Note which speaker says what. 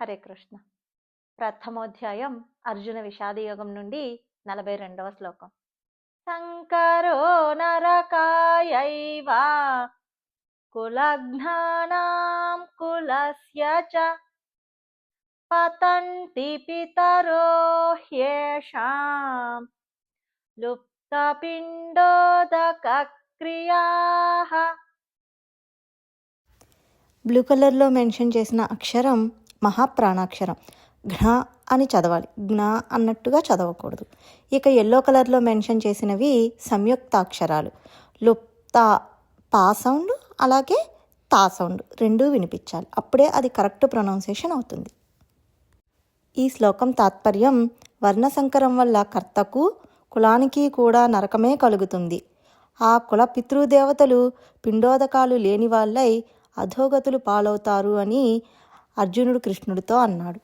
Speaker 1: హరే కృష్ణ. ప్రథమోధ్యాయం అర్జున విషాదయోగం నుండి నలభై రెండవ శ్లోకం. శంకరో నరకాయైవ కులఘ్నానాం కులస్య చ పతంతి పితరో హ్యేషాం లుప్తపిండోదక క్రియా
Speaker 2: బ్లూ కలర్లో మెన్షన్ చేసిన అక్షరం మహాప్రాణాక్షరం. ఘ్న అని చదవాలి. జ్ఞ అన్నట్టుగా చదవకూడదు. ఇక ఎల్లో కలర్లో మెన్షన్ చేసినవి సంయుక్తాక్షరాలు. లుప్త పా సౌండ్ అలాగే తా సౌండ్ రెండూ వినిపించాలి. అప్పుడే అది కరెక్ట్ ప్రొనౌన్సేషన్ అవుతుంది. ఈ శ్లోకం తాత్పర్యం వర్ణసంకరం వల్ల కర్తకు కులానికి కూడా నరకమే కలుగుతుంది. ఆ కుల పితృదేవతలు పిండోదకాలు లేని వాళ్ళై అధోగతులు పాలవుతారు అని అర్జునుడు కృష్ణుడితో అన్నాడు.